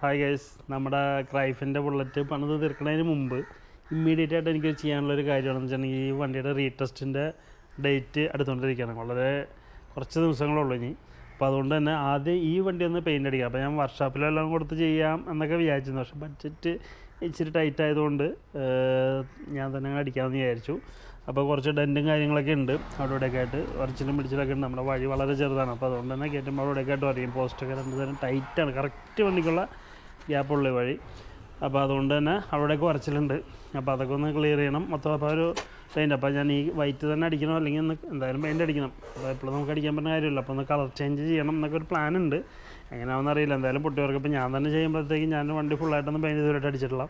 Hi guys നമ്മുടെ ക്രൈഫിന്റെ bullet പണിത് തീർക്കുന്നതിന് മുമ്പ് ഇമ്മീഡിയറ്റ് ആയിട്ട് എനിക്ക് ചെയ്യാനുള്ളൊരു കാര്യമാണെന്ന് വെച്ചിട്ടുണ്ടെങ്കിൽ ഈ വണ്ടിയുടെ റീടെസ്റ്റിന്റെ ഡേറ്റ് അടുത്തുകൊണ്ടിരിക്കുകയാണ് വളരെ കുറച്ച് ദിവസങ്ങളുള്ളൂ ഇനി. അപ്പോൾ അതുകൊണ്ട് തന്നെ ആദ്യം ഈ വണ്ടി ഒന്ന് പെയിന്റ് അടിക്കാം. അപ്പോൾ ഞാൻ വർക്ക്ഷോപ്പിലെല്ലാം കൊടുത്ത് ചെയ്യാം എന്നൊക്കെ വിചാരിച്ചിരുന്നു. പക്ഷേ ബഡ്ജറ്റ് ഇച്ചിരി ടൈറ്റ് ആയതുകൊണ്ട് ഞാൻ തന്നെ അടിക്കാമെന്ന് വിചാരിച്ചു. അപ്പോൾ കുറച്ച് ഡെന്റും കാര്യങ്ങളൊക്കെ ഉണ്ട്. അവിടെ ഇവിടെയൊക്കെ ആയിട്ട് ഉറച്ചിലും പിടിച്ചിലൊക്കെ ഉണ്ട്. നമ്മുടെ വഴി വളരെ ചെറുതാണ്. അപ്പോൾ അതുകൊണ്ട് തന്നെ കയറ്റുമ്പോൾ അവിടെ ഇവിടെയൊക്കെ ആയിട്ട് പറയും പോസ്റ്റൊക്കെ രണ്ട് തരം ടൈറ്റാണ് കറക്റ്റ് വണ്ടിക്കുള്ള ഗ്യാപ്പുള്ള വഴി. അപ്പോൾ അതുകൊണ്ട് തന്നെ അവിടെയൊക്കെ ഉറച്ചിലുണ്ട് അപ്പോൾ അതൊക്കെ ഒന്ന് ക്ലിയർ ചെയ്യണം. മൊത്തം അപ്പോൾ ഒരു പെയിന്റ് അപ്പോൾ ഞാൻ ഈ വൈറ്റ് തന്നെ അടിക്കണം? അല്ലെങ്കിൽ ഒന്ന് എന്തായാലും പെയിന്റ് അടിക്കണം. അപ്പോൾ എപ്പോഴും നമുക്ക് അടിക്കാൻ പറ്റുന്ന കാര്യമില്ല. അപ്പോൾ ഒന്ന് കളർ ചേഞ്ച് ചെയ്യണം എന്നൊക്കെ ഒരു പ്ലാൻ ഉണ്ട്. എങ്ങനെയാണെന്ന് അറിയില്ല. എന്തായാലും പൊട്ടിയവർക്ക് ഇപ്പോൾ ഞാൻ തന്നെ ചെയ്യുമ്പോഴത്തേക്കും ഞാൻ വണ്ടി ഫുള്ളായിട്ടൊന്നും പെയിന്റ് ചെയ്തിട്ട് അടിച്ചിട്ടില്ല.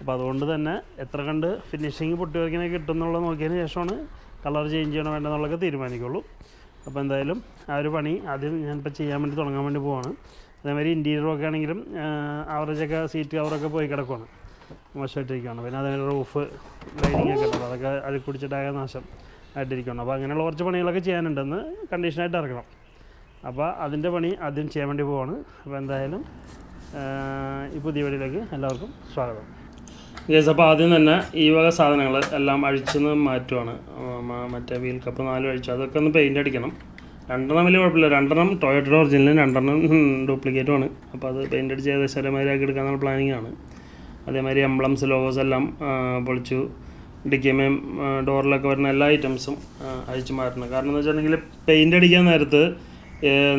അപ്പോൾ അതുകൊണ്ട് തന്നെ എത്ര കണ്ട് ഫിനിഷിങ് പൊട്ടിയവർക്കിനെ കിട്ടും എന്നുള്ളത് നോക്കിയതിന് ശേഷമാണ് കളർ ചേഞ്ച് ചെയ്യണം വേണ്ടെന്നുള്ളതൊക്കെ തീരുമാനിക്കുള്ളൂ. അപ്പോൾ എന്തായാലും ആ ഒരു പണി ആദ്യം ഞാനിപ്പോൾ ചെയ്യാൻ വേണ്ടി തുടങ്ങാൻ വേണ്ടി പോവാണ്. അതേമാതിരി ഇന്റീരിയറൊക്കെ ആണെങ്കിലും ആവറേജൊക്കെ സീറ്റ് കവറൊക്കെ പോയി കിടക്കുവാണ്. മോശമായിട്ടിരിക്കുകയാണ് പിന്നെ അതിന് റൂഫ് ലൈനിങ് ഒക്കെ ഉണ്ടല്ലോ അതൊക്കെ അഴുക്ക് പിടിച്ചിട്ടാകെ നാശം ആയിട്ടിരിക്കുകയാണ് അപ്പോൾ അങ്ങനെയുള്ള കുറച്ച് പണികളൊക്കെ ചെയ്യാനുണ്ടെന്ന് കണ്ടീഷനായിട്ട് ഇറക്കണം. അപ്പോൾ അതിന്റെ പണി ആദ്യം ചെയ്യാൻ വേണ്ടി പോവാണ്. അപ്പോൾ എന്തായാലും ഈ പുതിയ വഴിയിലേക്ക് എല്ലാവർക്കും സ്വാഗതം. യെസ് അപ്പോൾ ആദ്യം തന്നെ ഈ വക സാധനങ്ങൾ എല്ലാം അഴിച്ചെന്ന് മാറ്റുവാണ്. മറ്റേ വീൽ കപ്പ് നാലും അഴിച്ചു അതൊക്കെ ഒന്ന് പെയിന്റ് അടിക്കണം. രണ്ടെണ്ണം വലിയ കുഴപ്പമില്ല. രണ്ടെണ്ണം ടൊയോട്ടയുടെ ഒറിജിനലും രണ്ടെണ്ണം ഡ്യൂപ്ലിക്കേറ്റുമാണ് അപ്പോൾ അത് പെയിന്റ് അടിച്ച് ഏകദേശം അതേമാതിരി ആക്കി എടുക്കാനുള്ള പ്ലാനിങ് ആണ്. അതേമാതിരി എംബ്ലംസ് ലോഗോസ് എല്ലാം പൊളിച്ചു. ഡിക്കിമേം ഡോറിലൊക്കെ വരുന്ന എല്ലാ ഐറ്റംസും അഴിച്ചു മാറ്റണം. കാരണം എന്ന് വെച്ചിട്ടുണ്ടെങ്കിൽ പെയിന്റ് അടിക്കാൻ നേരത്ത്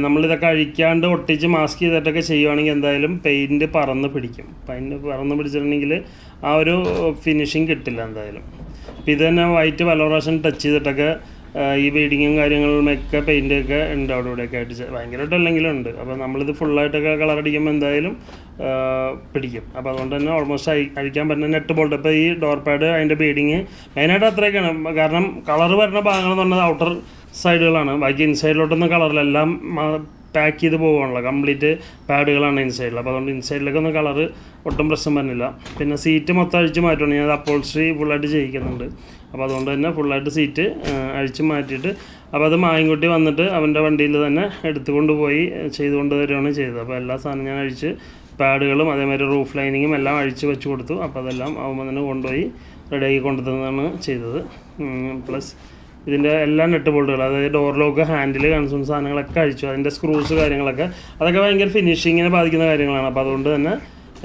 നമ്മളിതൊക്കെ അഴിക്കാണ്ട് ഒട്ടിച്ച് മാസ്ക് ചെയ്തിട്ടൊക്കെ ചെയ്യുവാണെങ്കിൽ എന്തായാലും പെയിന്റ് പറന്ന് പിടിക്കും. പെയിന്റ് പറന്ന് പിടിച്ചിട്ടുണ്ടെങ്കിൽ ആ ഒരു ഫിനിഷിങ് കിട്ടില്ല എന്തായാലും. അപ്പോൾ ഇത് തന്നെ വൈറ്റ് പല പ്രാവശ്യം ടച്ച് ചെയ്തിട്ടൊക്കെ ഈ ബീഡിങ്ങും കാര്യങ്ങളുമൊക്കെ പെയിന്റൊക്കെ ഉണ്ട് അവിടെ ഇവിടെയൊക്കെ ആയിട്ട്. ഭയങ്കരമായിട്ട് അല്ലെങ്കിലും ഉണ്ട്. അപ്പോൾ നമ്മളിത് ഫുള്ളായിട്ടൊക്കെ കളർ അടിക്കുമ്പോൾ എന്തായാലും പിടിക്കും. അപ്പോൾ അതുകൊണ്ട് തന്നെ ഓൾമോസ്റ്റ് അഴി അഴിക്കാൻ പറ്റുന്ന നെറ്റ് ബോൾട്ട് ഇപ്പോൾ ഈ ഡോർ പാഡ് അതിന്റെ ബീഡിങ് മെയിനായിട്ട് അത്രയൊക്കെയാണ്. കാരണം കളർ വരുന്ന ഭാഗങ്ങൾ എന്ന് പറഞ്ഞാൽ ഔട്ടർ സൈഡുകളാണ് ബാക്കി ഇൻസൈഡിലോട്ടൊന്നും കളറിലെല്ലാം പാക്ക് ചെയ്ത് പോകുകയാണല്ലോ കംപ്ലീറ്റ് പാഡുകളാണ് ഇൻസൈഡിൽ അപ്പോൾ അതുകൊണ്ട് ഇൻസൈഡിലൊക്കെ ഒന്നും കളറ് ഒട്ടും പ്രശ്നം വരുന്നില്ല. പിന്നെ സീറ്റ് മൊത്തം അഴിച്ച് മാറ്റുകയാണ് ഞാൻ അപ്പോൾസ്ട്രി ഫുള്ളായിട്ട് ചെയ്യിക്കുന്നുണ്ട്. അപ്പോൾ അതുകൊണ്ട് തന്നെ ഫുള്ളായിട്ട് സീറ്റ് അഴിച്ച് മാറ്റിയിട്ട് അപ്പോൾ അത് മായൻകുട്ടി വന്നിട്ട് അവന്റെ വണ്ടിയിൽ തന്നെ എടുത്തുകൊണ്ട് പോയി ചെയ്തുകൊണ്ട് തരികയാണ് ചെയ്തത്. അപ്പോൾ എല്ലാ സാധനവും ഞാൻ അഴിച്ച് പാഡുകളും അതേമാതിരി റൂഫ് ലൈനിങ്ങും എല്ലാം അഴിച്ച് വെച്ച് കൊടുത്തു. അപ്പോൾ അതെല്ലാം ആകുമ്പോൾ തന്നെ കൊണ്ടുപോയി റെഡിയാക്കി കൊണ്ടുതന്നാണ് ചെയ്തത്. പ്ലസ് ഇതിന്റെ എല്ലാ നെറ്റ് ബോൾട്ടുകൾ അതായത് ഡോർ ലോക്ക് ഹാൻഡിൽ കൺസ്യൂം സാധനങ്ങളൊക്കെ അഴിച്ചു. അതിന്റെ സ്ക്രൂസ് കാര്യങ്ങളൊക്കെ. അതൊക്കെ ഭയങ്കര ഫിനിഷിങ്ങിനെ ബാധിക്കുന്ന കാര്യങ്ങളാണ്. അപ്പോൾ അതുകൊണ്ട് തന്നെ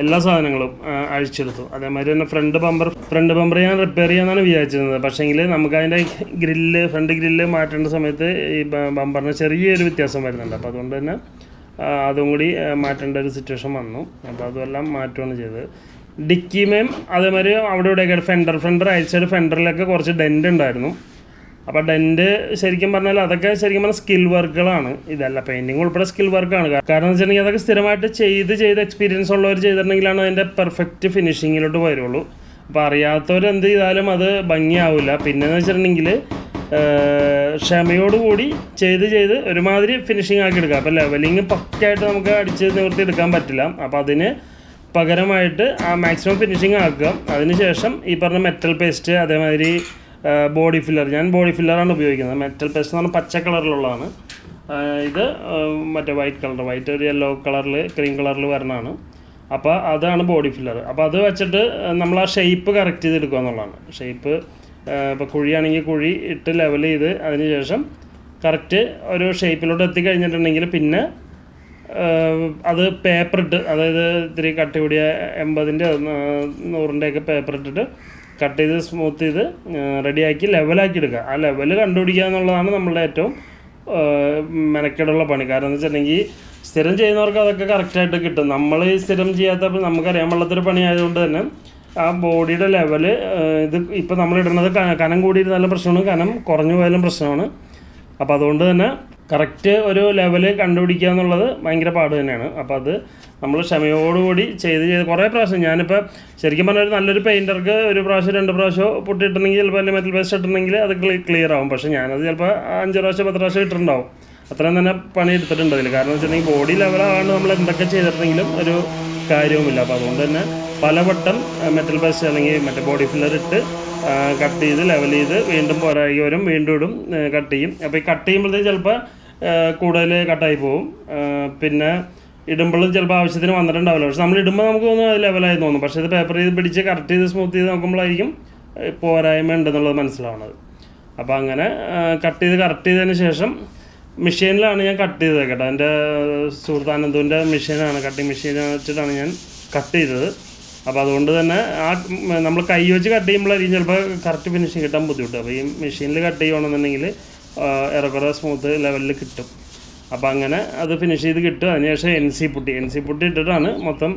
എല്ലാ സാധനങ്ങളും അഴിച്ചെടുത്തു. അതേമാതിരി തന്നെ ഫ്രണ്ട് ബമ്പർ ഫ്രണ്ട് ബമ്പർ ഞാൻ റിപ്പയർ ചെയ്യാമെന്നാണ് വിചാരിച്ചിരുന്നത്. പക്ഷേങ്കിൽ നമുക്ക് അതിന്റെ ഗ്രില്ല് ഫ്രണ്ട് ഗ്രില്ല് മാറ്റേണ്ട സമയത്ത് ഈ ബമ്പറിന് ചെറിയൊരു വ്യത്യാസം വരുന്നുണ്ട്. അപ്പോൾ അതുകൊണ്ട് തന്നെ അതും കൂടി മാറ്റേണ്ട ഒരു സിറ്റുവേഷൻ വന്നു. അപ്പോൾ അതുമെല്ലാം മാറ്റുകയാണ് ചെയ്തത്. ഡിക്കിമേം അതേമാതിരി അവിടെ ഇവിടെയൊക്കെ ഫെൻഡർ ഫെൻഡർ അയച്ചൊരു ഫെൻഡറിലൊക്കെ കുറച്ച് ഡെന്റ് ഉണ്ടായിരുന്നു. അപ്പോൾ ഡെന്റ് ശരിക്കും പറഞ്ഞാൽ അതൊക്കെ ശരിക്കും പറഞ്ഞാൽ സ്കിൽ വർക്കുകളാണ് ഇതല്ല പെയിന്റിങ് ഉൾപ്പെടെ സ്കിൽ വർക്കാണ് കാരണം എന്ന് വെച്ചിട്ടുണ്ടെങ്കിൽ അതൊക്കെ സ്ഥിരമായിട്ട് ചെയ്ത് ചെയ്ത് എക്സ്പീരിയൻസ് ഉള്ളവർ ചെയ്തിട്ടുണ്ടെങ്കിലാണ് അതിന്റെ പെർഫെക്റ്റ് ഫിനിഷിങ്ങിലോട്ട് വരുള്ളൂ. അപ്പോൾ അറിയാത്തവർ എന്ത് ചെയ്താലും അത് ഭംഗിയാവില്ല പിന്നെന്ന് വെച്ചിട്ടുണ്ടെങ്കിൽ ക്ഷമയോടുകൂടി ചെയ്ത് ചെയ്ത് ഒരുമാതിരി ഫിനിഷിംഗ് ആക്കി എടുക്കാം അപ്പോൾ ലെവലിങ് പക്കായിട്ട് നമുക്ക് അടിച്ച് നിവർത്തി എടുക്കാൻ പറ്റില്ല. അപ്പോൾ അതിന് പകരമായിട്ട് ആ മാക്സിമം ഫിനിഷിംഗ് ആക്കുക. അതിനുശേഷം ഈ പറഞ്ഞ മെറ്റൽ പേസ്റ്റ് അതേമാതിരി ബോഡി ഫില്ലർ. ഞാൻ ബോഡി ഫില്ലറാണ് ഉപയോഗിക്കുന്നത്. മെറ്റൽ പേസ്റ്റ് എന്ന് പറഞ്ഞാൽ പച്ച കളറിലുള്ളതാണ്. ഇത് മറ്റേ വൈറ്റ് കളർ. വൈറ്റ് ഒരു യെല്ലോ കളറിൽ ക്രീം കളറിൽ വരണതാണ് അപ്പോൾ അതാണ് ബോഡി ഫില്ലർ. അപ്പോൾ അത് വെച്ചിട്ട് നമ്മൾ ആ ഷേപ്പ് കറക്റ്റ് ചെയ്തെടുക്കുക എന്നുള്ളതാണ്. ഷേപ്പ് ഇപ്പോൾ കുഴിയാണെങ്കിൽ കുഴി ഇട്ട് ലെവൽ ചെയ്ത് അതിന് ശേഷം കറക്റ്റ് ഒരു ഷേപ്പിലോട്ട് എത്തിക്കഴിഞ്ഞിട്ടുണ്ടെങ്കിൽ പിന്നെ അത് പേപ്പർ ഇട്ട് അതായത് ഇത്തിരി കട്ടി കൂടിയ എൺപതിന്റെ നൂറിന്റെയൊക്കെ പേപ്പർ ഇട്ടിട്ട് കട്ട് ചെയ്ത് സ്മൂത്ത് ചെയ്ത് റെഡിയാക്കി ലെവലാക്കി എടുക്കുക ആ ലെവൽ കണ്ടുപിടിക്കുക എന്നുള്ളതാണ് നമ്മളുടെ ഏറ്റവും മെനക്കേടുള്ള പണി. കാരണം എന്ന് വെച്ചിട്ടുണ്ടെങ്കിൽ സ്ഥിരം ചെയ്യുന്നവർക്ക് അതൊക്കെ കറക്റ്റായിട്ട് കിട്ടും. നമ്മൾ ഈ സ്ഥിരം ചെയ്യാത്ത നമുക്കറിയാൻ പള്ളത്തൊരു പണി ആയതുകൊണ്ട് തന്നെ ആ ബോഡിയുടെ ലെവൽ ഇത് ഇപ്പോൾ ക- കനം കൂടിയിരുന്നാലും പ്രശ്നമാണ് കനം കുറഞ്ഞു പോയാലും പ്രശ്നമാണ്. അപ്പോൾ അതുകൊണ്ട് തന്നെ കറക്റ്റ് ഒരു ലെവൽ കണ്ടുപിടിക്കുക എന്നുള്ളത് ഭയങ്കര പാട് തന്നെയാണ്. അപ്പോൾ അത് നമ്മൾ ക്ഷമയോടുകൂടി ചെയ്ത് ചെയ്ത് കുറേ പ്രാവശ്യം ഞാനിപ്പോൾ ശരിക്കും പറഞ്ഞാൽ ഒരു നല്ലൊരു പെയിന്റർക്ക് ഒരു പ്രാവശ്യം രണ്ട് പ്രാവശ്യം പൊട്ടിയിട്ടുണ്ടെങ്കിൽ ചിലപ്പോൾ അല്ലെങ്കിൽ മെറ്റൽ പേസ്റ്റ് ഇട്ടിട്ടുണ്ടെങ്കിൽ അത് ക്ലിയർ ആവും. പക്ഷേ ഞാനത് ചിലപ്പോൾ അഞ്ച് പ്രാവശ്യം പത്ത് പ്രാവശ്യം ഇട്ടിട്ടുണ്ടാവും. അത്രയും തന്നെ പണി എടുത്തിട്ടുണ്ട് അതിൽ കാരണം വെച്ചിട്ടുണ്ടെങ്കിൽ ബോഡി ലെവലാകാണ്ട് നമ്മൾ എന്തൊക്കെ ചെയ്തിട്ടുണ്ടെങ്കിലും ഒരു കാര്യവുമില്ല. അപ്പോൾ അതുകൊണ്ട് തന്നെ പലവട്ടം മെറ്റൽ പേസ്റ്റ് അല്ലെങ്കിൽ മറ്റേ ബോഡി ഫില്ലർ ഇട്ട് കട്ട് ചെയ്ത് ലെവൽ ചെയ്ത് വീണ്ടും പോരായി വരും വീണ്ടും ഇടും കട്ട് ചെയ്യും. അപ്പോൾ ഈ കട്ട് ചെയ്യുമ്പോഴത്തേക്ക് ചിലപ്പോൾ കൂടുതൽ കട്ടായി പോകും പിന്നെ ഇടുമ്പോഴും ചിലപ്പോൾ ആവശ്യത്തിന് വന്നിട്ടുണ്ടാവില്ല. പക്ഷെ നമ്മൾ ഇടുമ്പോൾ നമുക്ക് തോന്നും അത് ലെവലായി തോന്നും. പക്ഷേ ഇത് പേപ്പർ ചെയ്ത് പിടിച്ച് കറക്റ്റ് ചെയ്ത് സ്മൂത്ത് ചെയ്ത് നോക്കുമ്പോഴായിരിക്കും പോരായ്മ ഉണ്ടെന്നുള്ളത് മനസ്സിലാവുന്നത്. അപ്പോൾ അങ്ങനെ കട്ട് ചെയ്ത് കറക്റ്റ് ചെയ്തതിന് ശേഷം മെഷീനിലാണ് ഞാൻ കട്ട് ചെയ്തത് കേട്ടോ. എന്റെ സുഹൃത്താനന്ദുവിന്റെ മെഷീനാണ് കട്ടിങ് മെഷീൻ വെച്ചിട്ടാണ് ഞാൻ കട്ട് ചെയ്തത്. അപ്പോൾ അതുകൊണ്ട് തന്നെ ആ നമ്മൾ കൈ വെച്ച് കട്ട് ചെയ്യുമ്പോഴായിരിക്കും ചിലപ്പോൾ കറക്റ്റ് ഫിനിഷിങ് കിട്ടാൻ ബുദ്ധിമുട്ട്. അപ്പോൾ ഈ മെഷീനിൽ കട്ട് ചെയ്യുകയാണെന്നുണ്ടെങ്കിൽ ഏറെക്കുറെ സ്മൂത്ത് ലെവലിൽ കിട്ടും. അപ്പോൾ അങ്ങനെ അത് ഫിനിഷ് ചെയ്ത് കിട്ടും. അതിനുശേഷം N C putty. N C putty ഇട്ടിട്ടാണ് മൊത്തം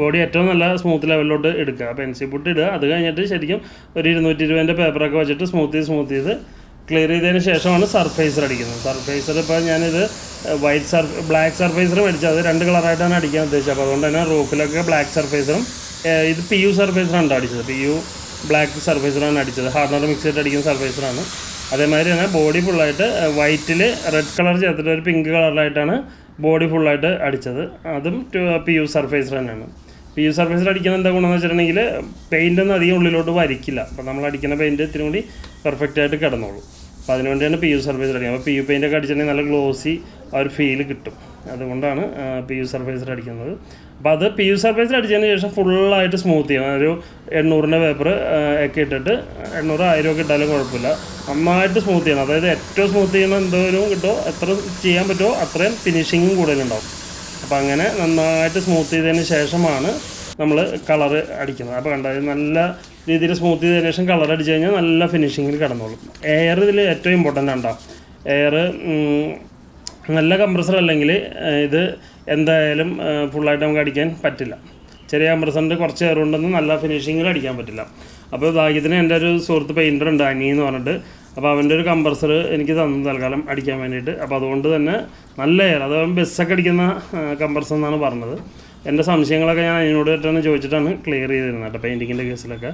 ബോഡി ഏറ്റവും നല്ല സ്മൂത്ത് ലെവലിലോട്ട് എടുക്കുക. അപ്പോൾ എൻ സി പുട്ടി ഇടുക. അത് കഴിഞ്ഞിട്ട് ശരിക്കും ഒരു ഇരുന്നൂറ്റി ഇരുപതിന്റെ പേപ്പറൊക്കെ വെച്ചിട്ട് സ്മൂത്ത് ചെയ്ത് സ്മൂത്ത് ചെയ്ത് ക്ലിയർ ചെയ്തതിന് ശേഷമാണ് സർഫേസർ അടിക്കുന്നത്. സർഫേസർ ഇപ്പോൾ ഞാനിത് വൈറ്റ് സർഫ് ബ്ലാക്ക് സർഫേസർ മേടിച്ചത്. രണ്ട് കളറായിട്ടാണ് അടിക്കാൻ ഉദ്ദേശിച്ചത്. അപ്പോൾ അതുകൊണ്ട് തന്നെ റൂഫിലൊക്കെ ബ്ലാക്ക് സർഫേസറും ഇത് പി യു സർഫേസറാണ് അടിച്ചത്. പി യു ബ്ലാക്ക് സർഫേസറാണ് അടിച്ചത്. ഹാർഡ്നർ മിക്സ് ചെയ്തിട്ട് അടിക്കുന്ന സർഫേസറാണ് അതേമാതിരി തന്നെ ബോഡി ഫുള്ളായിട്ട് വൈറ്റിൽ റെഡ് കളർ ചേർത്തിട്ട് ഒരു പിങ്ക് കളറിലായിട്ടാണ് ബോഡി ഫുള്ളായിട്ട് അടിച്ചത്. അതും പി യു സർഫേസർ തന്നെയാണ്. പി യു സർഫേസർ അടിക്കുന്ന എന്താ ഗുണമെന്ന് വെച്ചിട്ടുണ്ടെങ്കിൽ പെയിന്റ് ഒന്നും അധികം ഉള്ളിലോട്ട് വരിക്കില്ല അപ്പോൾ നമ്മൾ അടിക്കുന്ന പെയിന്റ് ഇത്തിരി കൂടി പെർഫെക്റ്റ് ആയിട്ട് കിടന്നോളൂ. അപ്പോൾ അതിനുവേണ്ടിയാണ് പി യു സർഫേസർ അടിക്കുന്നത്. അപ്പോൾ പി യു പെയിന്റ് ഒക്കെ അടിച്ചിട്ടുണ്ടെങ്കിൽ നല്ല ഗ്ലോസി ആ ഒരു ഫീൽ കിട്ടും. അതുകൊണ്ടാണ് പി യു സർഫേസർ അടിക്കുന്നത്. അപ്പോൾ അത് പി യു സർഫേസർ അടിച്ചതിന് ശേഷം ഫുള്ളായിട്ട് സ്മൂത്ത് ചെയ്യണം. ഒരു എണ്ണൂറിന്റെ പേപ്പർ ഒക്കെ ഇട്ടിട്ട് എണ്ണൂറ് ആയിരം ഒക്കെ ഇട്ടാലും കുഴപ്പമില്ല. നന്നായിട്ട് സ്മൂത്ത് ചെയ്യണം. അതായത് ഏറ്റവും സ്മൂത്ത് ചെയ്യുന്ന എന്തോരും കിട്ടുമോ എത്ര ചെയ്യാൻ പറ്റുമോ അത്രയും ഫിനിഷിങ്ങും കൂടുതലുണ്ടാവും അപ്പോൾ അങ്ങനെ നന്നായിട്ട് സ്മൂത്ത് ചെയ്തതിന് ശേഷമാണ് നമ്മൾ കളർ അടിക്കുന്നത്. അപ്പോൾ കണ്ടത് നല്ല രീതിയിൽ സ്മൂത്ത് ചെയ്തതിന് ശേഷം കളർ അടിച്ച് കഴിഞ്ഞാൽ നല്ല ഫിനിഷിങ്ങിൽ കിടന്നോളും. എയർ ഇതിൽ ഏറ്റവും ഇമ്പോർട്ടന്റ് ആണ് എയർ നല്ല കംപ്രസർ അല്ലെങ്കിൽ ഇത് എന്തായാലും ഫുള്ളായിട്ട് നമുക്ക് അടിക്കാൻ പറ്റില്ല. ചെറിയ കംപ്രസറിന്റെ കുറച്ച് ഏറുണ്ടെന്ന് നല്ല ഫിനിഷിങ്ങിൽ അടിക്കാൻ പറ്റില്ല. അപ്പോൾ ഭാഗ്യത്തിന് എന്റെ ഒരു സുഹൃത്ത് പെയിന്റർ ഉണ്ട് അനി എന്ന് പറഞ്ഞിട്ട്. അപ്പോൾ അവന്റെ ഒരു കംപ്രസർ എനിക്ക് തന്നു തൽക്കാലം അടിക്കാൻ വേണ്ടിയിട്ട്. അപ്പോൾ അതുകൊണ്ട് തന്നെ നല്ല എയർ അത് ബസ്സൊക്കെ അടിക്കുന്ന കംപ്രസർ എന്നാണ് പറഞ്ഞത്. എന്റെ സംശയങ്ങളൊക്കെ ഞാൻ അതിനോട് ആയിട്ടാണ് ചോദിച്ചിട്ടാണ് ക്ലിയർ ചെയ്തിരുന്നത് കേട്ടോ പെയിന്റിങ്ങിന്റെ കേസിലൊക്കെ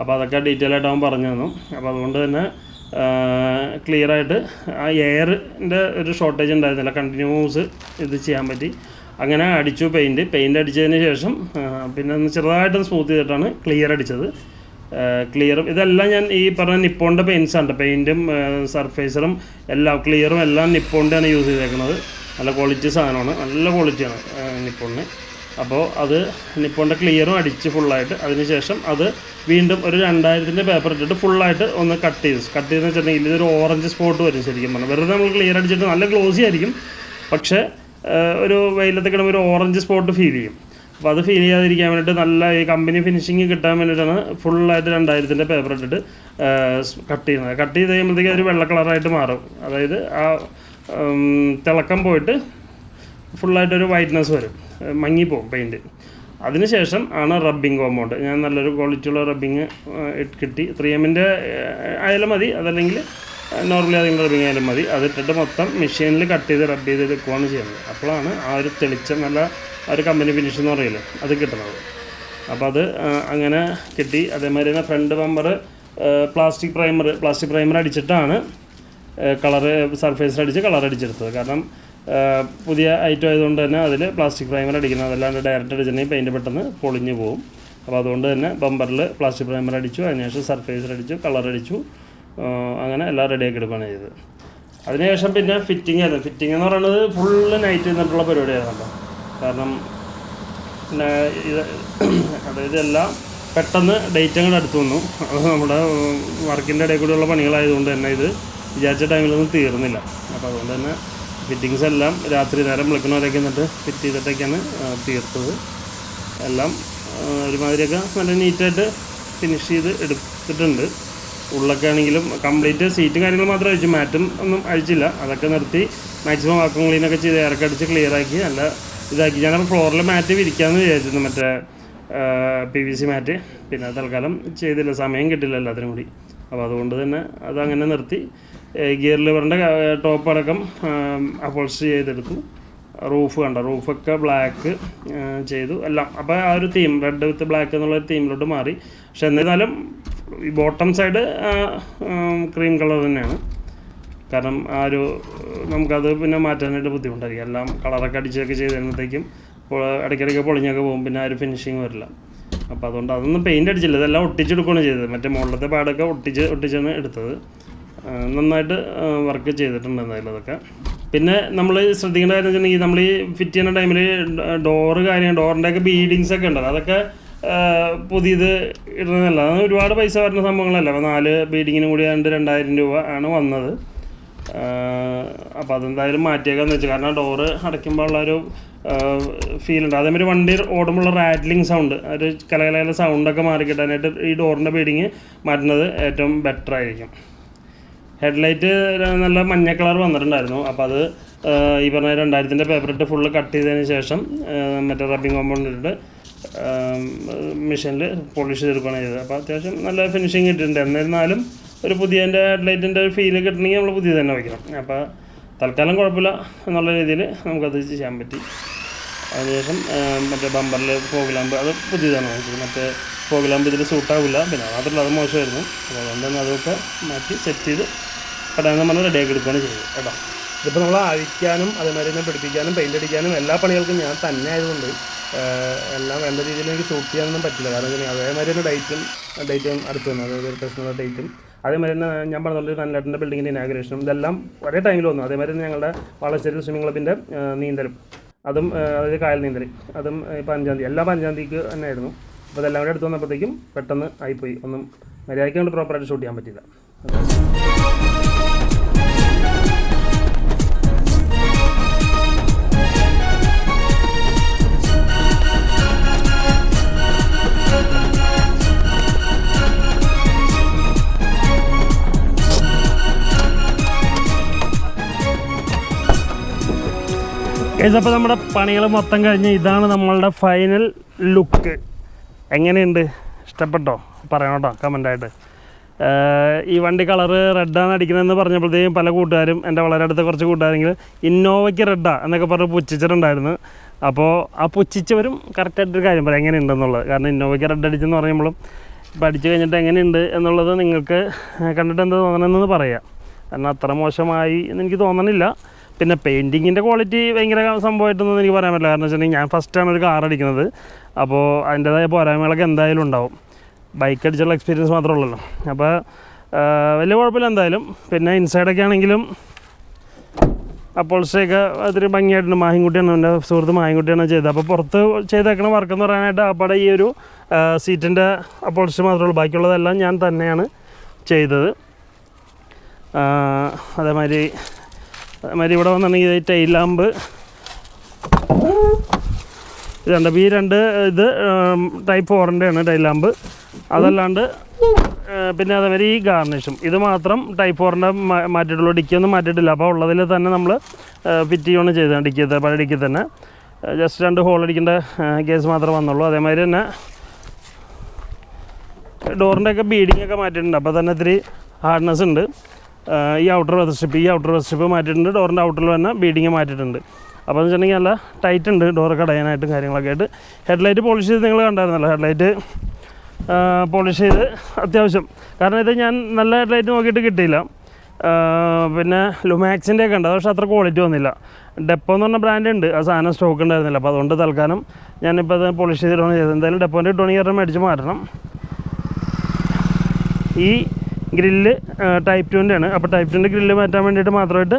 അപ്പോൾ അതൊക്കെ ഡീറ്റെയിൽ ആയിട്ട് അവൻ പറഞ്ഞു തന്നു. അപ്പോൾ അതുകൊണ്ട് തന്നെ ക്ലിയർ ആയിട്ട് ആ എയറിന്റെ ഒരു ഷോർട്ടേജ് ഉണ്ടായിരുന്നില്ല. കണ്ടിന്യൂസ് ഇത് ചെയ്യാൻ പറ്റി. അങ്ങനെ അടിച്ചു പെയിന്റ് പെയിന്റ് അടിച്ചതിന് ശേഷം പിന്നെ ഒന്ന് ചെറുതായിട്ടൊന്ന് സ്മൂത്ത് ചെയ്തിട്ടാണ് ക്ലിയർ അടിച്ചത്. ക്ലിയറും ഇതെല്ലാം ഞാൻ ഈ പറഞ്ഞ നിപ്പോണിന്റെ പെയിൻസാണ് പെയിന്റും സർഫേസറും എല്ലാം ക്ലിയറും എല്ലാം നിപ്പോണിന്റെയാണ് യൂസ് ചെയ്തേക്കുന്നത് നല്ല ക്വാളിറ്റി സാധനമാണ്. നല്ല ക്വാളിറ്റിയാണ് നിപ്പോണിന് അപ്പോൾ അത് നിപ്പോണിന്റെ ക്ലിയറും അടിച്ച് ഫുള്ളായിട്ട് അതിനുശേഷം അത് വീണ്ടും ഒരു രണ്ടായിരത്തിന്റെ പേപ്പർ ഇട്ടിട്ട് ഫുള്ളായിട്ട് ഒന്ന് കട്ട് ചെയ്ത്. കട്ട് ചെയ്തെന്ന് വെച്ചിട്ടുണ്ടെങ്കിൽ ഇതൊരു ഓറഞ്ച് സ്പോട്ട് വരും ശരിക്കും പറഞ്ഞാൽ. വെറുതെ നമ്മൾ ക്ലിയർ അടിച്ചിട്ട് നല്ല ഗ്ലോസി ആയിരിക്കും. പക്ഷേ ഒരു വെയിലത്ത് കിടമ്പോൾ ഒരു ഓറഞ്ച് സ്പോട്ട് ഫീൽ ചെയ്യും. അപ്പോൾ അത് ഫീൽ ചെയ്യാതിരിക്കാൻ വേണ്ടിയിട്ട് നല്ല ഈ കമ്പനി ഫിനിഷിങ് കിട്ടാൻ വേണ്ടിയിട്ടാണ് ഫുള്ളായിട്ട് രണ്ടായിരത്തിന്റെ പേപ്പർ ഇട്ടിട്ട് കട്ട് ചെയ്യുന്നത്. കട്ട് ചെയ്ത് കഴിയുമ്പോഴത്തേക്ക് ഒരു വെള്ള കളറായിട്ട് മാറും. അതായത് ആ തിളക്കം പോയിട്ട് ഫുള്ളായിട്ടൊരു വൈറ്റ്നസ് വരും. ഏഹ് മങ്ങിപ്പോവും പെയിന്റ് അതിനുശേഷം ആണ് റബ്ബിങ് കോമ്പൗണ്ട് ഞാൻ നല്ലൊരു ക്വാളിറ്റിയുള്ള റബ്ബിങ് കിട്ടി. ത്രീ എമ്മിന്റെ ആയാലും മതി. അതല്ലെങ്കിൽ നോർമലി അതിന്റെ റബ്ബിങ് ആയാലും മതി. അതിട്ടിട്ട് മൊത്തം മെഷീനിൽ കട്ട് ചെയ്ത് റബ്ബ് ചെയ്ത് എടുക്കുകയാണ് ചെയ്യുന്നത്. അപ്പോഴാണ് ആ ഒരു തെളിച്ച നല്ല ഒരു കമ്പനി ഫിനിഷ് എന്ന് പറയില്ലേ അത് കിട്ടുന്നത്. അപ്പോൾ അത് അങ്ങനെ കിട്ടി. അതേമാതിരി തന്നെ front bumper plastic primer plastic primer അടിച്ചിട്ടാണ് colour സർഫേസിൽ അടിച്ച് കളർ അടിച്ചെടുത്തത്. കാരണം പുതിയ ഐറ്റം ആയതുകൊണ്ട് തന്നെ അതിൽ പ്ലാസ്റ്റിക് പ്രൈമർ അടിക്കുന്നത് അതല്ലാണ്ട് ഡയറക്റ്റ് അടിച്ചിട്ടുണ്ടെങ്കിൽ പെയിന്റ് പെട്ടെന്ന് പൊളിഞ്ഞു പോകും അപ്പോൾ അതുകൊണ്ട് തന്നെ ബമ്പറിൽ പ്ലാസ്റ്റിക് പ്രൈമർ അടിച്ചു അതിനുശേഷം സർഫേസർ അടിച്ചു കളർ അടിച്ചു അങ്ങനെ എല്ലാം റെഡിയാക്കി എടുക്കുകയാണ് ചെയ്തത്. അതിനുശേഷം പിന്നെ ഫിറ്റിംഗ് ആയിരുന്നു. ഫിറ്റിംഗ് എന്ന് പറയുന്നത് ഫുള്ള് നൈറ്റ് നിന്നിട്ടുള്ള പരിപാടിയായിരുന്നു കാരണം പിന്നെ ഇത് അതായത് എല്ലാം പെട്ടെന്ന് ഡേറ്റ് അങ്ങോട്ട് അടുത്ത് വന്നു. അത് നമ്മുടെ വർക്കിന്റെ ഇടയിൽ കൂടെയുള്ള പണികളായതുകൊണ്ട് തന്നെ ഇത് വിചാരിച്ച ടൈമിലൊന്നും തീർന്നില്ല. അപ്പോൾ അതുകൊണ്ട് തന്നെ ഫിറ്റിങ്സ് എല്ലാം രാത്രി നേരം വിളിക്കുന്നവരൊക്കെ എന്നിട്ട് ഫിറ്റ് ചെയ്തിട്ടൊക്കെയാണ് തീർത്തത്. എല്ലാം ഒരുമാതിരിയൊക്കെ നല്ല നീറ്റായിട്ട് ഫിനിഷ് ചെയ്ത് എടുത്തിട്ടുണ്ട്. ഉള്ളൊക്കെ ആണെങ്കിലും കംപ്ലീറ്റ് സീറ്റും കാര്യങ്ങളും മാത്രം അഴിച്ചു മാറ്റും ഒന്നും അഴിച്ചില്ല. അതൊക്കെ നിർത്തി മാക്സിമം വാക്കും ക്ലീനൊക്കെ ചെയ്ത് ഇറക്കി അടിച്ച് ക്ലിയർ ആക്കി നല്ല ഇതാക്കി. ഞാൻ ഫ്ലോറിൽ മാറ്റ് വിരിക്കാമെന്ന് വിചാരിച്ചിരുന്നു മറ്റേ പി വി സി മാറ്റ്. പിന്നെ തൽക്കാലം ചെയ്തില്ല സമയം കിട്ടില്ല എല്ലാത്തിനും കൂടി. അപ്പോൾ അതുകൊണ്ട് തന്നെ അതങ്ങനെ നിർത്തി. ഗിയർ ലിവറിന്റെ ടോപ്പ് അടക്കം അപ്പോൾസ് ചെയ്തെടുത്തു. റൂഫ് കണ്ട? റൂഫൊക്കെ ബ്ലാക്ക് ചെയ്തു. എല്ലാം. അപ്പോൾ ആ ഒരു തീം റെഡ് വിത്ത് ബ്ലാക്ക് എന്നുള്ള തീമിലോട്ട് മാറി. പക്ഷെ എന്നിരുന്നാലും ഈ ബോട്ടം സൈഡ് ക്രീം കളർ തന്നെയാണ്. കാരണം ആ ഒരു നമുക്കത് പിന്നെ മാറ്റാനായിട്ട് ബുദ്ധിമുട്ടായിരിക്കും. എല്ലാം കളറൊക്കെ അടിച്ചൊക്കെ ചെയ്ത് കഴിയുമ്പോഴത്തേക്കും ഇപ്പോൾ ഇടയ്ക്കിടയ്ക്ക് പൊളിഞ്ഞൊക്കെ പോകും പിന്നെ ആ ഒരു ഫിനിഷിങ് വരില്ല. അപ്പോൾ അതുകൊണ്ട് അതൊന്നും പെയിന്റ് അടിച്ചില്ല. ഇതെല്ലാം ഒട്ടിച്ചെടുക്കുകയാണ് ചെയ്തത്. മറ്റേ മുകളിലത്തെ പാടൊക്കെ ഒട്ടിച്ച് ഒട്ടിച്ചാണ് എടുത്തത്. നന്നായിട്ട് വർക്ക് ചെയ്തിട്ടുണ്ട് എന്തായാലും അതൊക്കെ. പിന്നെ നമ്മൾ ശ്രദ്ധിക്കേണ്ട കാര്യം വെച്ചിട്ടുണ്ടെങ്കിൽ നമ്മൾ ഈ ഫിറ്റ് ചെയ്യുന്ന ടൈമിൽ ഡോറ് കാര്യം ഡോറിന്റെ ഒക്കെ ബീഡിങ്സ് ഒക്കെ ഉണ്ടല്ലോ അതൊക്കെ പുതിയത് ഇടുന്നതല്ല. അത് ഒരുപാട് പൈസ വരുന്ന സംഭവങ്ങളല്ല. അപ്പോൾ നാല് ബീഡിങ്ങിനും കൂടി രണ്ട് രണ്ടായിരം രൂപ ആണ് വന്നത്. അപ്പോൾ അതെന്തായാലും മാറ്റിയേക്കാന്ന് വെച്ചു. കാരണം ഡോറ് അടയ്ക്കുമ്പോൾ ഉള്ളൊരു ഫീൽ ഉണ്ട്. അതേമാതിരി വണ്ടി ഓടുമ്പോൾ റാറ്റ്ലിംഗ് സൗണ്ട് ഒരു കലകലയിലെ സൗണ്ടൊക്കെ മാറിക്കിട്ടാനായിട്ട് ഈ ഡോറിന്റെ ബീഡിങ് മാറ്റുന്നത് ഏറ്റവും ബെറ്റർ ആയിരിക്കും. ഹെഡ്ലൈറ്റ് നല്ല മഞ്ഞ കളർ വന്നിട്ടുണ്ടായിരുന്നു. അപ്പോൾ അത് ഈ പറഞ്ഞ രണ്ടായിരത്തിന്റെ പേപ്പറിട്ട് ഫുള്ള് കട്ട് ചെയ്തതിന് ശേഷം മറ്റേ റബ്ബിങ് കോമ്പൗണ്ട് ഇട്ടിട്ട് മെഷീനിൽ പോളിഷ് ചെയ്തെടുക്കുകയാണ് ചെയ്തത്. അപ്പോൾ അത്യാവശ്യം നല്ല ഫിനിഷിങ് കിട്ടിയിട്ടുണ്ട്. എന്നിരുന്നാലും ഒരു പുതിയതിന്റെ ഹെഡ്ലൈറ്റിന്റെ ഒരു ഫീൽ കിട്ടണമെങ്കിൽ നമ്മൾ പുതിയത് തന്നെ വയ്ക്കണം അപ്പോൾ തൽക്കാലം കുഴപ്പമില്ല എന്നുള്ള രീതിയിൽ നമുക്കത് ചെയ്യാൻ പറ്റി. അതിനുശേഷം മറ്റേ ബമ്പറിൽ ഫോഗ് ലാമ്പ് അത് പുതിയതാണ് വാങ്ങിച്ചത്. മറ്റേ ഫോഗ് ലാമ്പ് ഇതിൽ സൂട്ടാവില്ല പിന്നെ മാത്രമല്ല അത് മോശമായിരുന്നു. അപ്പോൾ അതുകൊണ്ട് തന്നെ അതൊക്കെ മാറ്റി സെറ്റ് ചെയ്ത് കടയിൽ നമ്മൾ റെഡിയാക്കി എടുക്കുകയാണ് ചെയ്യുന്നത് കേട്ടോ. ഇതിപ്പോൾ നമ്മൾ അഴിക്കാനും അതേമാതിരി തന്നെ പിടിപ്പിക്കാനും പെയിന്റ് അടിക്കാനും എല്ലാ പണികൾക്കും ഞാൻ തന്നെ ആയതുകൊണ്ട് എല്ലാം വേണ്ട രീതിയിൽ എനിക്ക് ഷൂട്ട് ചെയ്യാനൊന്നും പറ്റില്ല. കാരണം അതേമാതിരി തന്നെ ഡേറ്റും ഡേറ്റും അടുത്ത് വന്നു. അതായത് ഒരു പ്രശ്നമുള്ള ഡേറ്റും അതേമാതിരി തന്നെ ഞാൻ പറഞ്ഞ നല്ലേട്ടന്റെ ബിൽഡിങ്ങിന്റെ ഇനാഗ്രേഷനും ഇതെല്ലാം ഒരേ ടൈമിൽ വന്നു. അതേമാതിരി തന്നെ ഞങ്ങളുടെ വളശ്ശേരി സ്വിമ്മിംഗ് ക്ലബിന്റെ നീന്തലും. അതും അതായത് കായൽ നീന്തൽ അതും ഇപ്പോൾ അഞ്ചാം തീയതി എല്ലാം അഞ്ചാം തീയതിക്ക് തന്നെ ആയിരുന്നു. അപ്പോൾ അതെല്ലാം കൂടെ അടുത്ത് വന്നപ്പോഴത്തേക്കും പെട്ടെന്ന് ആയിപ്പോയി. ഒന്നും മര്യാദയ്ക്ക് കൊണ്ട് പ്രോപ്പറായിട്ട് ഷൂട്ട് ചെയ്യാൻ പറ്റില്ല അപ്പോൾ നമ്മുടെ പണികൾ മൊത്തം കഴിഞ്ഞ് ഇതാണ് നമ്മളുടെ ഫൈനൽ ലുക്ക് എങ്ങനെയുണ്ട്? ഇഷ്ടപ്പെട്ടോ? പറയണം കേട്ടോ കമന്റായിട്ട് ഈ വണ്ടി കളറ് റെഡാണ് അടിക്കണമെന്ന് പറഞ്ഞപ്പോഴത്തേക്കും പല കൂട്ടുകാരും എന്റെ വളരെ അടുത്ത കുറച്ച് കൂട്ടുകാരെങ്കിൽ ഇന്നോവയ്ക്ക് റെഡാ എന്നൊക്കെ പറഞ്ഞ് പുച്ഛിച്ചിട്ടുണ്ടായിരുന്നു. അപ്പോൾ ആ പുച്ഛിച്ചവരും കറക്റ്റായിട്ടൊരു കാര്യം പറയാം എങ്ങനെയുണ്ടെന്നുള്ളത്. കാരണം ഇന്നോവയ്ക്ക് റെഡ് അടിച്ചെന്ന് പറയുമ്പോഴും അടിച്ചു കഴിഞ്ഞിട്ട് എങ്ങനെയുണ്ട് എന്നുള്ളത് നിങ്ങൾക്ക് കണ്ടിട്ട് എന്താ തോന്നണമെന്ന് പറയാം. കാരണം അത്ര മോശമായി എന്ന് എനിക്ക് തോന്നണില്ല. പിന്നെ പെയിന്റിങ്ങിന്റെ ക്വാളിറ്റി ഭയങ്കര സംഭവമായിട്ടൊന്നും എനിക്ക് പറയാൻ പറ്റില്ല. കാരണം വെച്ചിട്ടുണ്ടെങ്കിൽ ഞാൻ ഫസ്റ്റ് ടൈം ഒരു കാർ അടിക്കുന്നത്. അപ്പോൾ അതിന്റേതായ പോരായ്മകളൊക്കെ എന്തായാലും ഉണ്ടാവും. ബൈക്ക് അടിച്ചുള്ള എക്സ്പീരിയൻസ് മാത്രമേ ഉള്ളല്ലോ. അപ്പോൾ വലിയ കുഴപ്പമില്ല എന്തായാലും. പിന്നെ ഇൻസൈഡൊക്കെ ആണെങ്കിലും അപ്പോൾസ്റ്റൊക്കെ അതൊരു ഭംഗിയായിട്ടുണ്ട്. മാഹിൻകുട്ടിയാണ് എന്റെ സുഹൃത്ത് മാഹിൻകുട്ടിയാണ് ചെയ്തത്. അപ്പോൾ പുറത്ത് ചെയ്തേക്കണ വർക്ക് എന്ന് പറയാനായിട്ട് അവിടെ ഈ ഒരു സീറ്റിന്റെ അപ്പോൾ മാത്രമേ ഉള്ളൂ. ബാക്കിയുള്ളതെല്ലാം ഞാൻ തന്നെയാണ് ചെയ്തത്. അതേമാതിരി അതേമാതിരി ഇവിടെ വന്നിട്ടുണ്ടെങ്കിൽ ഈ ടൈലാമ്പ് ഇതുണ്ട് ഈ രണ്ട് ഇത് ടൈപ്പ് ഫോറിന്റെ ആണ് ടൈൽ അതല്ലാണ്ട് പിന്നെ അതേമാതിരി ഈ ഗാർണിഷും ഇത് മാത്രം ടൈപ്പ് ഫോറിന്റെ മാറ്റിയിട്ടുള്ളൂ. ഡിക്കിയൊന്നും മാറ്റിയിട്ടില്ല. അപ്പോൾ ഉള്ളതിൽ തന്നെ നമ്മൾ ഫിറ്റ് ചെയ്യുകയാണ് ചെയ്തത് ഡിക്കി പഴയ ഡിക്കി തന്നെ. ജസ്റ്റ് രണ്ട് ഹോൾ അടിക്കേണ്ട കേസ് മാത്രമേ വന്നുള്ളൂ. അതേമാതിരി തന്നെ ഡോറിന്റെ ഒക്കെ ബീഡിംഗ് ഒക്കെ മാറ്റിയിട്ടുണ്ട്. അപ്പോൾ തന്നെ ഇത്തിരി ഹാർഡ്നെസ് ഉണ്ട്. ഈ ഔട്ടർ വെതർഷിപ്പ് ഈ ഔട്ടർ വെതർഷിപ്പ് മാറ്റിയിട്ടുണ്ട്. ഡോറിന്റെ ഔട്ടറിൽ തന്നെ ബീഡിങ് മാറ്റിയിട്ടുണ്ട്. അപ്പോൾ എന്ന് വെച്ചിട്ടുണ്ടെങ്കിൽ നല്ല ടൈറ്റ് ഉണ്ട് ഡോർ കടയാനായിട്ടും കാര്യങ്ങളൊക്കെ ആയിട്ട്. ഹെഡ്ലൈറ്റ് പോളിഷ് ചെയ്ത് നിങ്ങൾ കണ്ടായിരുന്നല്ലോ. ഹെഡ്ലൈറ്റ് പോളിഷ് ചെയ്ത് അത്യാവശ്യം. കാരണം ഇത് ഞാൻ നല്ല ഹെഡ്ലൈറ്റ് നോക്കിയിട്ട് കിട്ടിയില്ല. പിന്നെ ലുമാക്സിന്റെ ഒക്കെ ഉണ്ട്. പക്ഷേ അത്ര ക്വാളിറ്റി വന്നില്ല ഡെപ്പോ എന്ന് പറഞ്ഞ ബ്രാൻഡ് ഉണ്ട്. ആ സാധനം സ്റ്റോക്ക് ഉണ്ടായിരുന്നില്ല. അപ്പോൾ അതുകൊണ്ട് തൽക്കാലം ഞാനിപ്പോൾ അത് പോളിഷ് ചെയ്തിട്ടാണ് ചെയ്തത്. എന്തായാലും ഡെപ്പോന്റെ ഇട്ടുണ്ടെങ്കിൽ ഒരെണ്ണം മേടിച്ച് മാറ്റണം. ഈ ഗ്രില്ല് ടൈപ്പ് ടുവിന്റെ ആണ് അപ്പോൾ ടൈപ്പ് ടുവിന്റെ ഗ്രില്ല് മാറ്റാൻ വേണ്ടിയിട്ട് മാത്രമായിട്ട്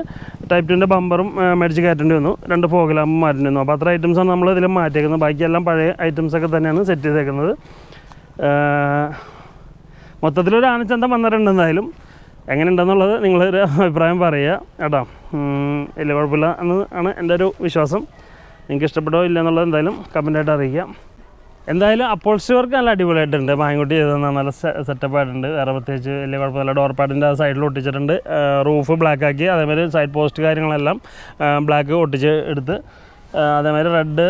ടൈപ്പ് ടുവിന്റെ ബമ്പറും മേടിച്ച് കയറ്റേണ്ടി വന്നു. രണ്ട് ഫോഗലാമ്പും മാറ്റേണ്ടി വന്നു. അപ്പോൾ അത്ര ഐറ്റംസാണ് നമ്മൾ ഇതിൽ മാറ്റിയേക്കുന്നത്. ബാക്കിയെല്ലാം പഴയ ഐറ്റംസൊക്കെ തന്നെയാണ് സെറ്റ് ചെയ്തേക്കുന്നത്. മൊത്തത്തിലൊരു ആനച്ചന്തം വന്നിട്ടുണ്ട് എന്തായാലും. എങ്ങനെയുണ്ടെന്നുള്ളത് നിങ്ങളൊരു അഭിപ്രായം പറയുക കേട്ടോ. വലിയ കുഴപ്പമില്ല എന്ന് ആണ് എന്റെ ഒരു വിശ്വാസം. നിങ്ങൾക്ക് ഇഷ്ടപ്പെട്ടോ ഇല്ല എന്നുള്ളത് എന്തായാലും കമന്റായിട്ട് അറിയിക്കാം എന്തായാലും അപ്പോൾസ്റ്ററി വർക്ക് നല്ല അടിപൊളിയായിട്ടുണ്ട്. മായൻകുട്ടി തന്നാൽ നല്ല സെറ്റപ്പ് ആയിട്ടുണ്ട്. വേറെ പ്രത്യേകിച്ച് വലിയ കുഴപ്പമില്ല ഡോർ പാഡിന്റെ ആ സൈഡിൽ ഒട്ടിച്ചിട്ടുണ്ട്. റൂഫ് ബ്ലാക്ക് ആക്കി അതേമാതിരി സൈഡ് പോസ്റ്റ് കാര്യങ്ങളെല്ലാം ബ്ലാക്ക് ഒട്ടിച്ച് എടുത്ത് അതേമാതിരി റെഡ്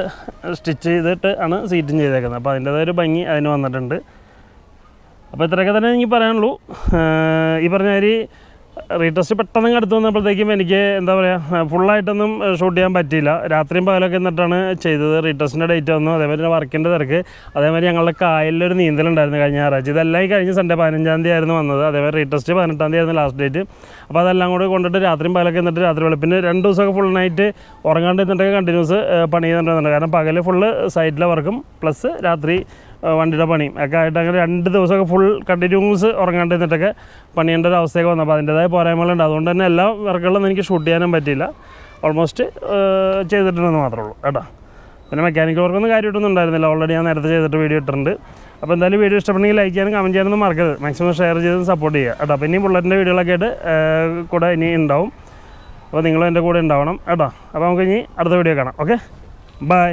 സ്റ്റിച്ച് ചെയ്തിട്ട് ആണ് സീറ്റും ചെയ്തേക്കുന്നത്. അപ്പോൾ അതിന്റേതായ ഒരു ഭംഗി അതിന് വന്നിട്ടുണ്ട്. അപ്പോൾ ഇത്രയൊക്കെ തന്നെ എനിക്ക് പറയാനുള്ളൂ. ഈ പറഞ്ഞ മാതിരി റീടെസ്റ്റ് പെട്ടെന്ന് അടുത്ത് വന്നപ്പോഴത്തേക്കും എനിക്ക് എന്താ പറയുക ഫുള്ളായിട്ടൊന്നും ഷൂട്ട് ചെയ്യാൻ പറ്റിയില്ല. രാത്രിയും പകലൊക്കെ എന്നിട്ടാണ് ചെയ്തത്. റീടെസ്റ്റിന്റെ ഡേറ്റ് വന്നു. അതേമാതിരി വർക്കിന്റെ തിരക്ക്. അതേമാതിരി ഞങ്ങളുടെ കായലിലൊരു നീന്തലുണ്ടായിരുന്നു കഴിഞ്ഞ ഞായറാഴ്ച. ഇതെല്ലാം ഈ കഴിഞ്ഞ സൺഡേ പതിനഞ്ചാം തീയതി ആയിരുന്നു വന്നത്. അതേമാതിരി റീടെസ്റ്റ് പതിനെട്ടാം തീയതി ആയിരുന്നു ലാസ്റ്റ് ഡേറ്റ് അപ്പോൾ അതെല്ലാം കൂടി കൊണ്ടിട്ട് രാത്രിയും പകലൊക്കെ എന്നിട്ട് രാത്രി വെളുപ്പിന് രണ്ട് ദിവസമൊക്കെ ഫുൾ നൈറ്റ് ഉറങ്ങാണ്ട് എന്നിട്ടൊക്കെ കണ്ടിന്യൂസ് പണി ചെയ്യുന്നുണ്ടായിരുന്നു കാരണം പകൽ ഫുള്ള് സൈറ്റിലെ വർക്കും പ്ലസ് രാത്രി വണ്ടിയുടെ പണിയും ഒക്കെ ആയിട്ട് അങ്ങനെ രണ്ട് ദിവസമൊക്കെ ഫുൾ കണ്ടിന്യൂസ് ഉറങ്ങാണ്ട് നിന്നിട്ടൊക്കെ പണിയേണ്ട ഒരു അവസ്ഥയൊക്കെ വന്നു. അപ്പോൾ അതിന്റെതായ പോരായ്മകളുണ്ട്. അതുകൊണ്ട് തന്നെ എല്ലാ വർക്കുകളും എനിക്ക് ഷൂട്ട് ചെയ്യാനും പറ്റിയില്ല. ഓൾമോസ്റ്റ് ചെയ്തിട്ടുണ്ടെന്ന് മാത്രമേ ഉള്ളൂ. കേട്ടോ. പിന്നെ മെക്കാനിക്കൽ വർക്കൊന്നും കാര്യമായിട്ടൊന്നും ഉണ്ടായിരുന്നില്ല. ഓൾറെഡി ഞാൻ നേരത്തെ ചെയ്തിട്ട് വീഡിയോ ഇട്ടിട്ടുണ്ട്. അപ്പോൾ എന്തായാലും വീഡിയോ ഇഷ്ടപ്പെടുന്നെങ്കിൽ ലൈക്ക് ചെയ്യാനും കമന്റ് ചെയ്യാനൊന്നും മറക്കരുത്. മാക്സിമം ഷെയർ ചെയ്ത് സപ്പോർട്ട് ചെയ്യുക. കേട്ടോ. അപ്പോൾ ഇനി ബുള്ളറ്റിന്റെ വീഡിയോകളൊക്കെ ആയിട്ട് കൂടെ ഇനി ഉണ്ടാവും. അപ്പോൾ നിങ്ങളും എന്റെ കൂടെ ഉണ്ടാവണം. കേട്ടോ. അപ്പോൾ നമുക്ക് ഇനി അടുത്ത വീഡിയോ കാണാം. Okay bye